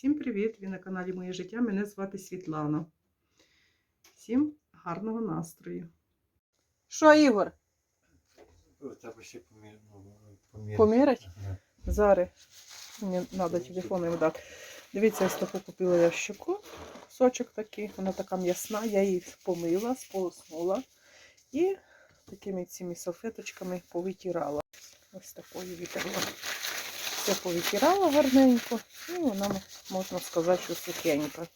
Всім привіт! Ви на каналі Моє життя. Мене звати Світлана. Всім гарного настрою. Що, Ігор? Треба ще помір... ну, поміряти. Помірять? Ага. Зараз мені треба телефон їм дати. Дивіться, ось таку купила я щеку. Сочок такий, вона така м'ясна, я її помила, сполоснула і такими цими салфеточками повитирала. Ось такою витерла. Все повитирала гарненько, і вона, можна сказати, що сухенька.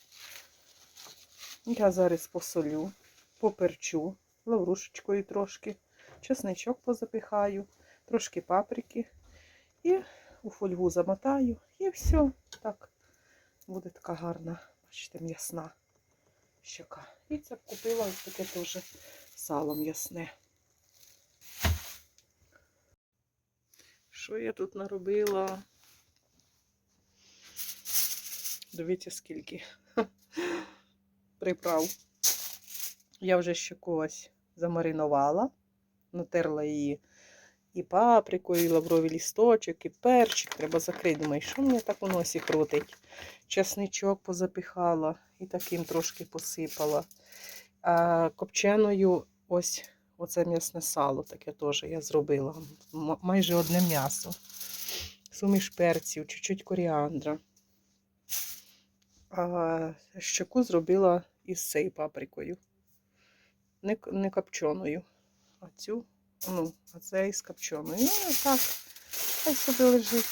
Я зараз посолю, поперчу лаврушечкою трошки, чесничок позапихаю, трошки паприки і у фольгу замотаю, і все. Так буде така гарна, бачите, м'ясна щока. І це купила ось таке теж сало м'ясне. Що я тут наробила? Дивіться, скільки приправ. Я вже щоку ось замаринувала, натерла її і паприкою, і лавровий лісточок, і перчик. Треба закрити. Думаю, що мені так у носі крутить? Часничок позапихала і таким трошки посипала. А копченою ось оце м'ясне сало таке теж я зробила. Майже одне м'ясо. Суміш перців, чуть-чуть коріандра. А щоку зробила із цією паприкою. Не, не копченою. А цю Ну, а це із копченою. Ну, так, хай собі лежить.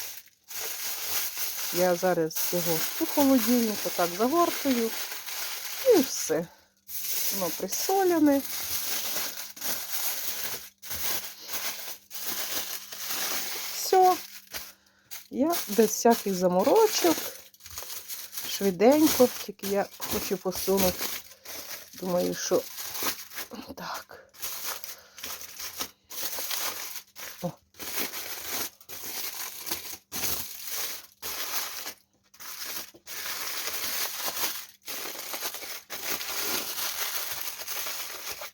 Я зараз його у холодильнику так загортую. І все. Воно присолене. Все. Я без всяких заморочок. Швиденько, тільки я хочу посунути. Думаю, що так. О.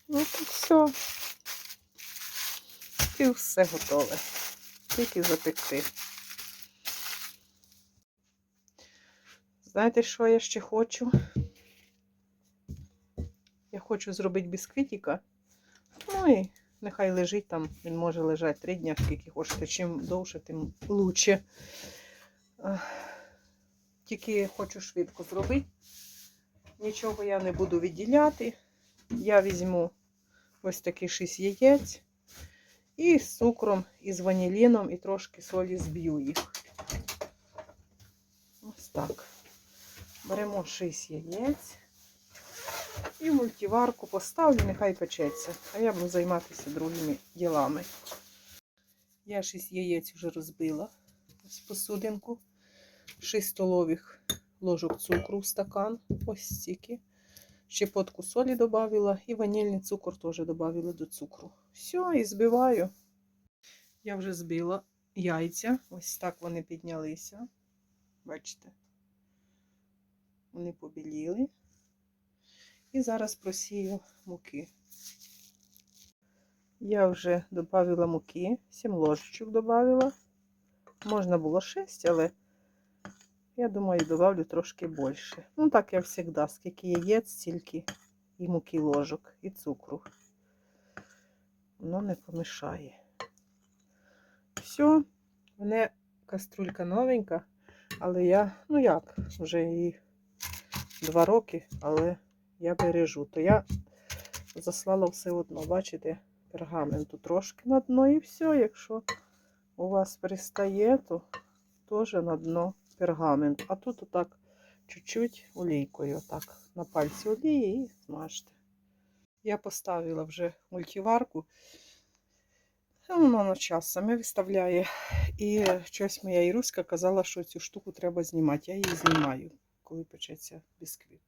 Ну тут все. І все готове. Тільки запекти. Знаєте, що я ще хочу? Я хочу зробити бісквітіка. Ну і нехай лежить там. Він може лежати три дні, скільки хочете. Чим довше, тим лучше. Ах, Тільки хочу швидко зробити. Нічого я не буду відділяти. Я візьму ось такі 6 яєць і з цукром, і з ваніліном, і трошки солі зб'ю їх. Ось так. Беремо 6 яєць і в мультиварку поставлю, нехай печеться. А я буду займатися другими ділами. Я 6 яєць вже розбила ось посудинку. 6 столових ложок цукру в стакан. Ось стільки. Щепотку солі додавила і ванільний цукор теж додавила до цукру. Все, і збиваю. Я вже збила яйця. Ось так вони піднялися. Бачите? Вони побіліли. І зараз просію муки. Я вже додавила муки, 7 ложечок додавила. Можна було 6, але я думаю, добавлю трошки більше. Ну, так я завжди, скільки яєць, стільки і муки ложок, і цукру. Воно не помішає. Все, в мене каструлька новенька, але я, ну як, вже її два роки, але я бережу. То я заслала все одно, бачите, пергаменту трошки на дно і все. Якщо у вас пристає, то теж на дно пергамент. А тут отак чуть-чуть олійкою, отак на пальці олії і смажте. Я поставила вже мультиварку. Воно на час саме виставляє. І щось моя Іруська казала, що цю штуку треба знімати. Я її знімаю, коли печеться бісквіт.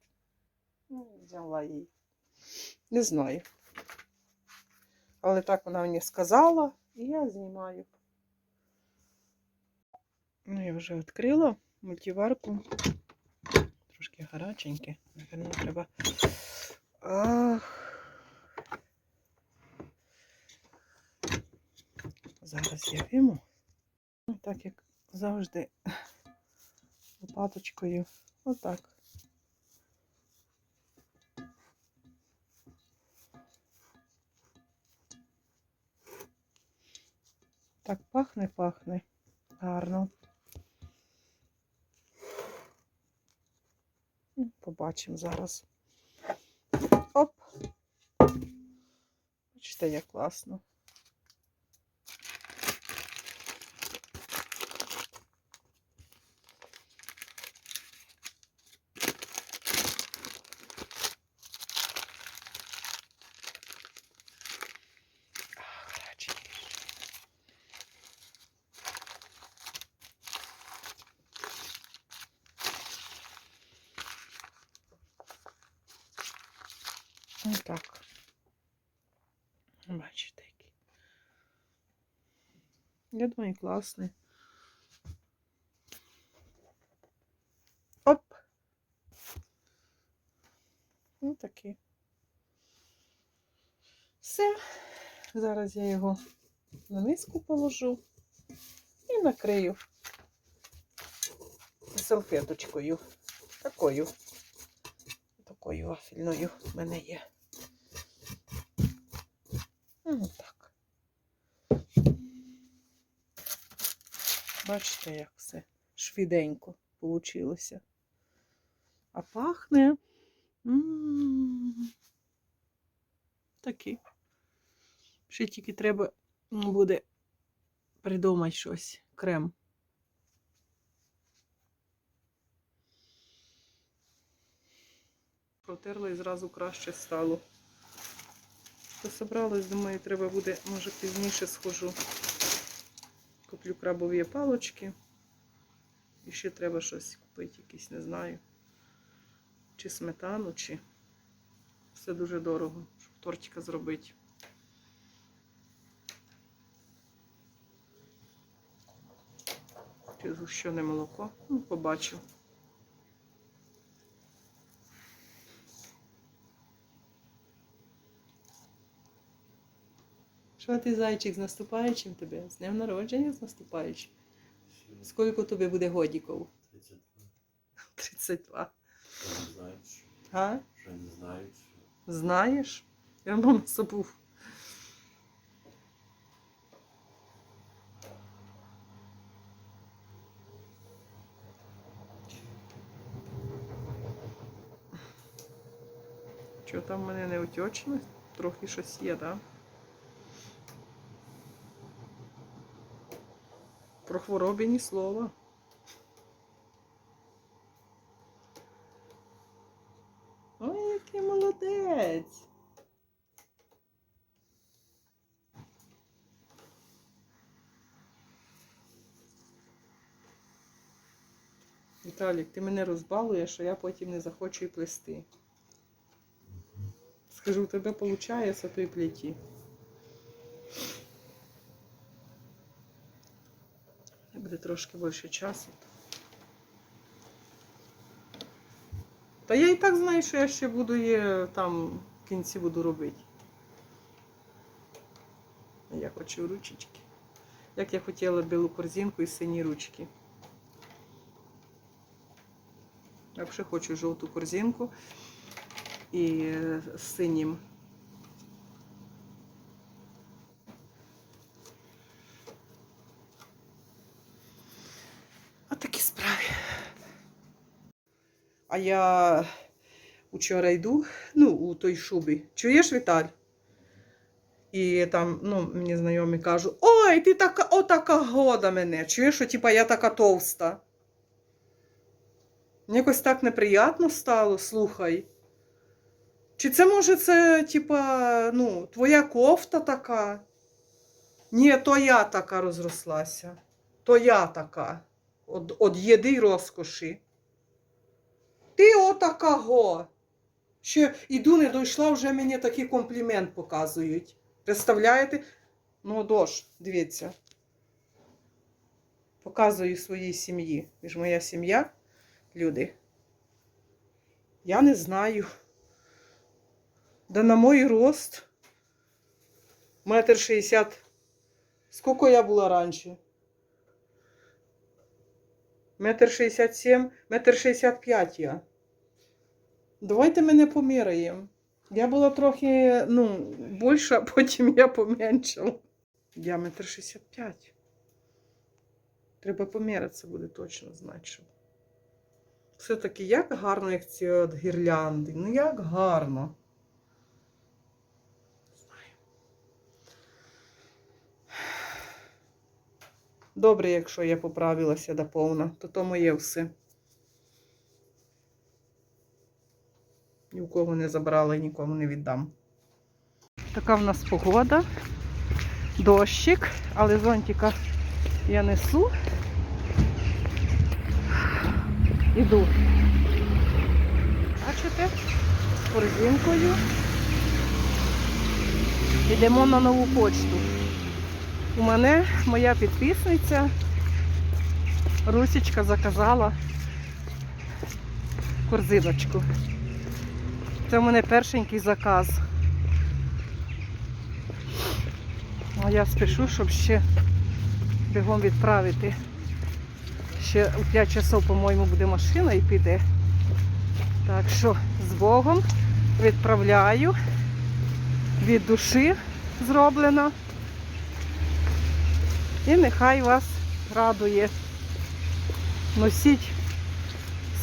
Ну, взяла її. Не знаю. Але так вона мені сказала, і я знімаю. Ну, я вже відкрила мультиварку. Трошки гаряченьке. Напевно, треба. Ах. Зараз я виму. Так як завжди лопаточкою. Отак. Так пахне, пахне. Гарно. Ну, Побачимо зараз. Оп. Бачите, як класно. А, гарячий. Отак. Бачите, який. Я думаю, класний. Оп. Ну такий. Все. Зараз я його на миску положу і накрию салфеточкою. Такою. Такою вафельною в мене є. Ну, так. Бачите, як все швиденько получилося. А пахне. Такий. Ще тільки треба буде придумати щось. Крем. Протерла і зразу краще стало. Пособралась, думаю, треба буде, може, пізніше схожу. Куплю крабові палочки. І ще треба щось купити, якісь, не знаю. Чи сметану, чи все дуже дорого, щоб тортика зробити. Чи згущене молоко? Ну, побачу. Що ти, зайчик, з наступаючим тебе? З днем народження з наступаючим. Скільки тобі буде годіків? 32. 32. Що не знають, що- А? що не знають. Знаєш? Я мама забув. Що там в мене не утечне? Трохи щось є, так? Про хвороби ні слова. Ой, який молодець. Віталік, ти мене розбалуєш, а я потім не захочу і плести. Скажу, у тебе виходить, то й плеті. Буде трошки більше часу. Та я і так знаю, що я ще буду її там в кінці буду робити. Я хочу ручечки. Як я хотіла білу корзинку і сині ручки. Я взагалі хочу жовту корзинку і е, з синім. А такі справи. А я учора йду, ну, у той шубі. Чуєш, Віталь? І там, ну, мені знайомі кажуть, ой, ти така, отака года мене. Чуєш, що типа я така товста. Мені якось так неприятно стало, слухай. Чи це може це, типа, ну, твоя кофта така? Ні, то я така розрослася. То я така. От, от їди й розкоші. Ти отака го. Ще іду, не дійшла, вже мені такий комплімент показують. Представляєте? Ну, дощ, дивіться. Показую своїй сім'ї. Ви ж моя сім'я, люди. Я не знаю. Да на мой рост. Метр шістдесят. Скільки я була раніше? Метр шістдесят сім, метр шістдесят п'ять я. Давайте мене поміряємо. Я була трохи, ну, більша, потім я поменшала. Я метр шістдесят п'ять. Треба помірятися, буде точно знати. Все-таки як гарно, як ці от гірлянди. Ну як гарно. Знаю. Добре, якщо я поправилася до повна, то то моє все. Ні в кого не забрала і нікому не віддам. Така в нас погода. Дощик, але зонтика я несу. Іду. Бачите? З корзинкою. Йдемо на нову почту. У мене моя підписниця Русічка заказала корзиночку. Це у мене першенький заказ. А я спішу, щоб ще бігом відправити. Ще у 5 часов, по-моєму, буде машина і піде. Так що з Богом відправляю. Від душі зроблено. І нехай вас радує. Носіть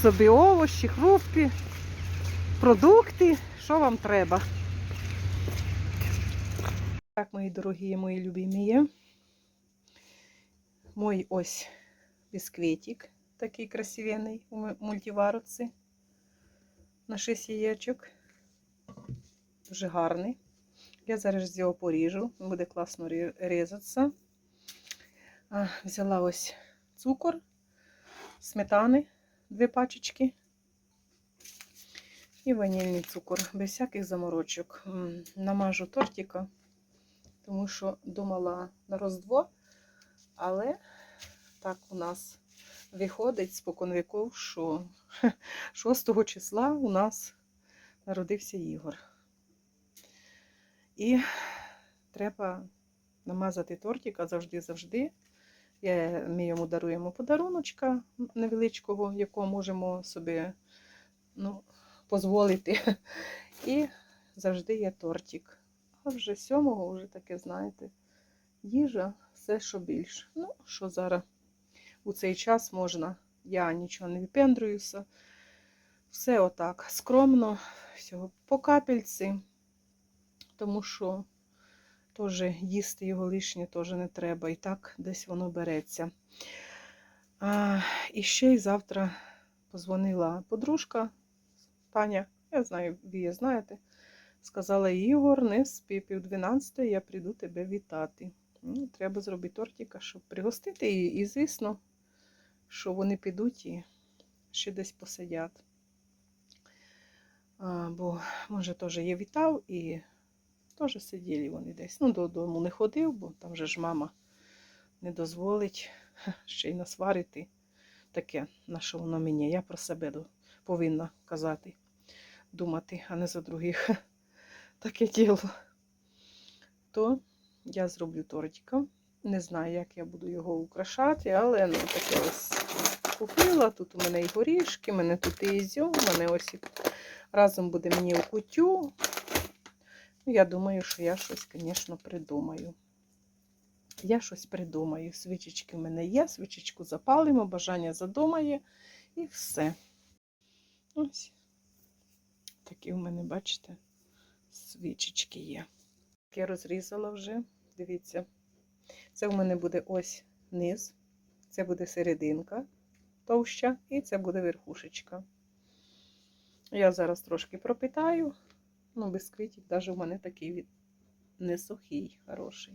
собі овочі, хрупки, продукти, що вам треба. Так, мої дорогі, мої любимі є. Мой ось бісквітик, такий красивенний у мультиваруці. На 6 яєчок. Дуже гарний. Я зараз його поріжу, буде класно різатися. Взяла ось цукор, сметани, дві пачечки. І ванільний цукор, без всяких заморочок. Намажу тортика, тому що думала на роздво, але так у нас виходить спокон віков, що 6 числа у нас народився Ігор. І треба намазати тортика завжди-завжди. Ми йому даруємо подаруночка невеличкого, якого можемо собі ну, дозволити. І завжди є тортик. А вже сьомого, вже таке, знаєте, їжа, все, що більше. Ну, що зараз у цей час можна, я нічого не випендрююся. Все отак скромно, всього по капельці, тому що теж їсти його лишнє теж не треба. І так десь воно береться. А, і ще й завтра позвонила подружка Таня, я знаю, ви її знаєте. Сказала, Ігор, не спи, пів 12 я прийду тебе вітати. Ну, треба зробити тортика, щоб пригостити і, і звісно, що вони підуть і ще десь посидять. А, бо, може, теж є вітав і теж сиділи вони десь. Ну, додому не ходив, бо там же ж мама не дозволить ще й насварити таке, на що воно мені. Я про себе повинна казати, думати, а не за других. Таке діло. То я зроблю тортика. Не знаю, як я буду його украшати, але ну, таке ось купила. Тут у мене і горішки, у мене тут і ізюм, у мене ось і разом буде мені у кутю. Ну, Я думаю, що я щось, звісно, придумаю. Я щось придумаю. Свічечки в мене є, свічечку запалимо, бажання задумає і все. Ось. Такі в мене, бачите, свічечки є. Я розрізала вже, дивіться. Це в мене буде ось низ, це буде серединка товща, і це буде верхушечка. Я зараз трошки пропитаю. Ну, бісквітик навіть у мене такий від... не сухий, хороший.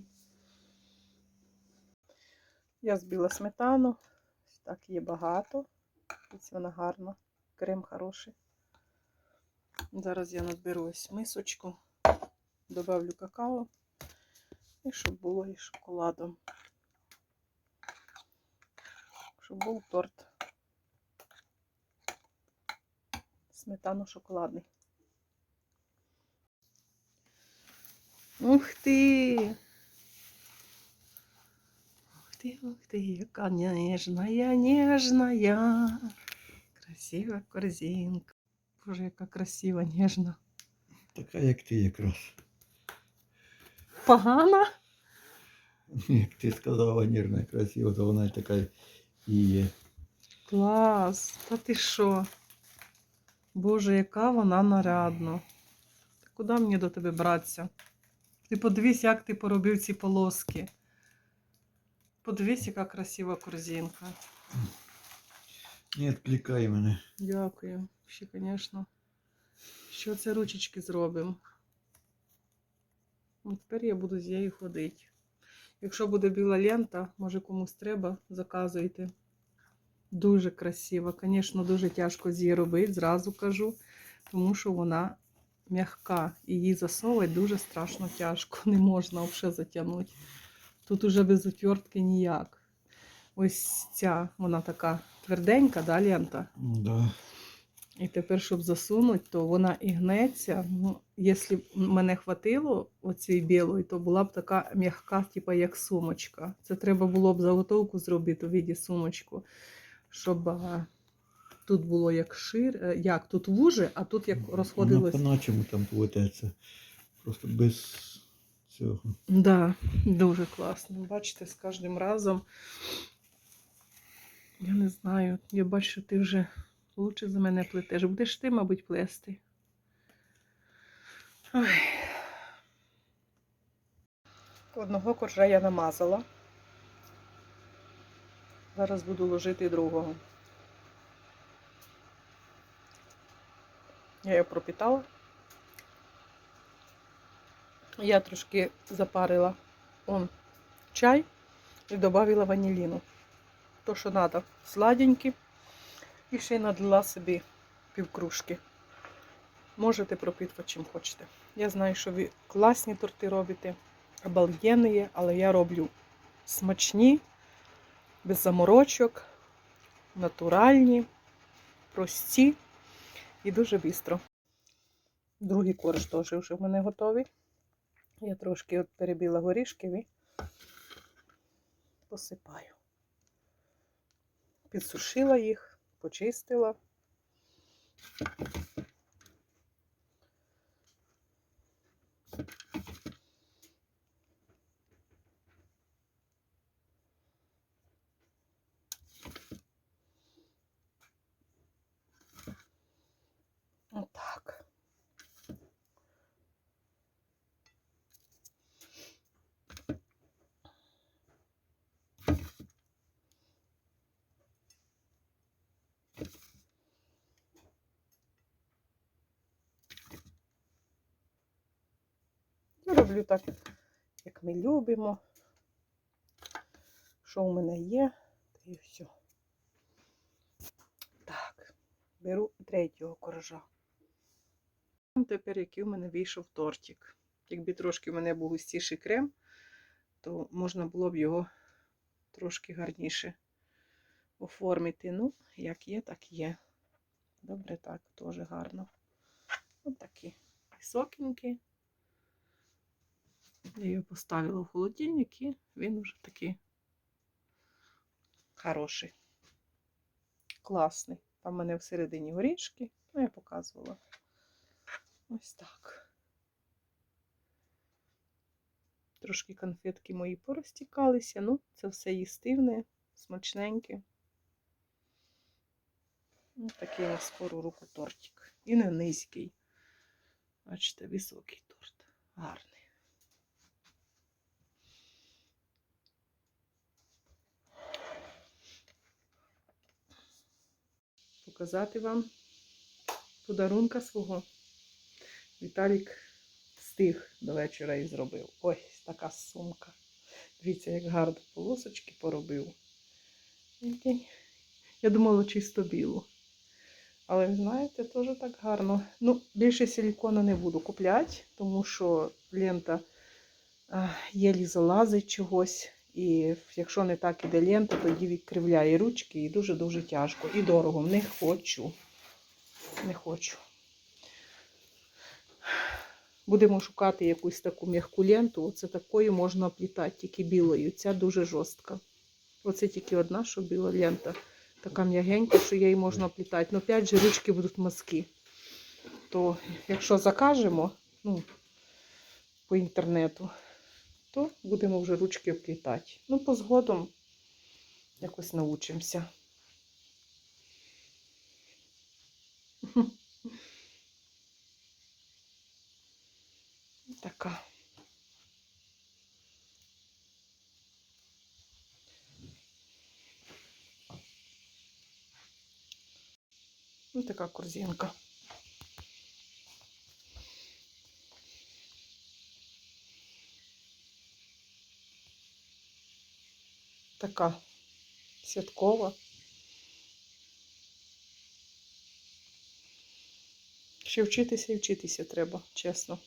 Я збила сметану. Так є багато. Ось вона гарна. Крем хороший. Зараз я наберу ось мисочку, добавлю какао. І щоб було і шоколадом. Щоб був торт. Сметано-шоколадний. Ух ти! Ух ты, ух ты, яка нежная, нежная. Красива корзинка. Боже, яка красива, ніжна. Така, як ти якраз. Погана? Як ти сказала, ніжна, красива, то вона така і є. Клас. Та ти що? Боже, яка вона нарядна. Та Куди мені до тебе братися? Ти подивись, як ти поробив ці полоски. Подивись, яка красива корзинка. Не відкликай мене. Дякую. Ще, звісно. Що це ручечки зробимо? Ну, Тепер я буду з нею ходити. Якщо буде біла лента, може комусь треба, заказуйте. Дуже красиво. Звісно, дуже тяжко з її робити, зразу кажу, тому що вона м'яка. Її засовувати дуже страшно тяжко. Не можна взагалі затягнути. Тут уже без утвертки ніяк. Ось ця, вона така тверденька, да, лента? Да. І тепер, щоб засунути, то вона і гнеться. Ну, якщо б мене хватило оцієї білої, то була б така м'яка, типу як сумочка. Це треба було б заготовку зробити у віді сумочку, щоб а, тут було як шир, е, як тут вуже, а тут як розходилось. Вона по-начому там плететься. Просто без цього. Да, дуже класно. Бачите, з кожним разом. Я не знаю. Я бачу, ти вже лучше за мене плетеш. Будеш ти, мабуть, плести. Ой. Одного коржа я намазала. Зараз буду ложити другого. Я його пропітала. Я трошки запарила он чай і додала ваніліну. То, що треба, сладенькі. І ще й надлила собі півкружки. Можете пропитувати чим хочете. Я знаю, що ви класні торти робите, обалденні, але я роблю смачні, без заморочок, натуральні, прості і дуже швидко. Другий корж теж вже в мене готовий. Я трошки от перебіла горішків і посипаю. Підсушила їх, почистила. Отак. Я роблю так, як ми любимо. Що у мене є, то і все. Так, беру третього коржа. Тепер який у мене вийшов тортик. Якби трошки у мене був густіший крем, то можна було б його трошки гарніше оформити. Ну, як є, так є. Добре, так, теж гарно. Ось такі високенькі. Я його поставила в холодильник і він вже такий хороший. Класний. Там в мене всередині горішки, ну я показувала. Ось так. Трошки конфетки мої порозтікалися, ну, це все їстивне, смачненьке. Ось такий на скору руку тортик. І не низький. Бачите, високий торт. Гарний. Показати вам подарунка свого. Віталік встиг до вечора і зробив. Ось така сумка. Дивіться, як гарно полосочки поробив. Я думала чисто білу. Але ви знаєте, теж так гарно. Ну, більше силікону не буду купляти, тому що лента а, єлі залазить чогось. І якщо не так іде лента, тоді відкривляє ручки і дуже-дуже тяжко. І дорого. Не хочу. Не хочу. Будемо шукати якусь таку м'яку ленту. Оце такою можна оплітати, тільки білою. Ця дуже жорстка. Оце тільки одна, що біла лента. Така м'ягенька, що її можна плітати. Ну, опять же, ручки будуть мазки. То якщо закажемо, ну, по інтернету, то будемо вже ручки оплітати. Ну, по згодом якось научимося. Така. Ну, така корзинка. Така святкова. Ще вчитися і вчитися треба, чесно.